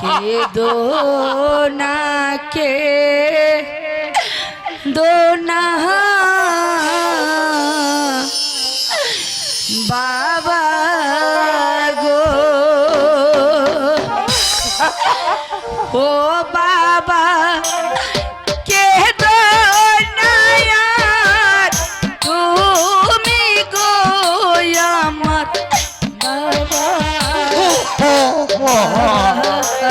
কে দো না কে? দো না। বাবা গো। ও বাবা।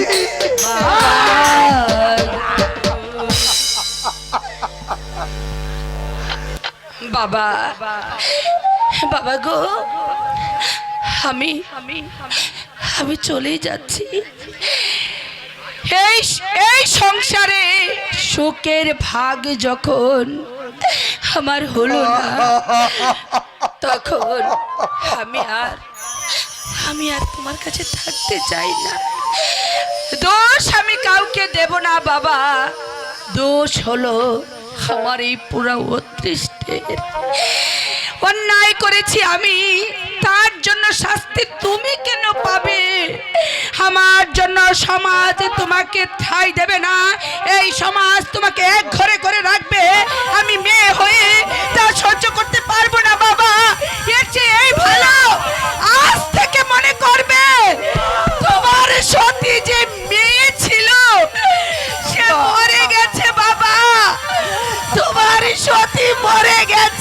বাবা বাবা গো, আমি আমি চলেই যাচ্ছি। এই এই সংসারে সুখের ভাগ যখন আমার হলো না, তখন আমি আর আমি আর তোমার কাছে থাকতে চাই না। দোষ আমি কাউকে দেব না, বাবা। দোষ হলো আমার এই পুরো অতৃষ্টের অন্যায় করেছি আমি, তার জন্য শাস্তি তুমি কেন পাবে? আমার জন্য সমাজ তোমাকে ঠাই দেবে না। এই সমাজ তোমাকে এক ঘরে করে রাখবে। আমি মেয়ে মরে গেছে তোমার সতী মরে গেছে।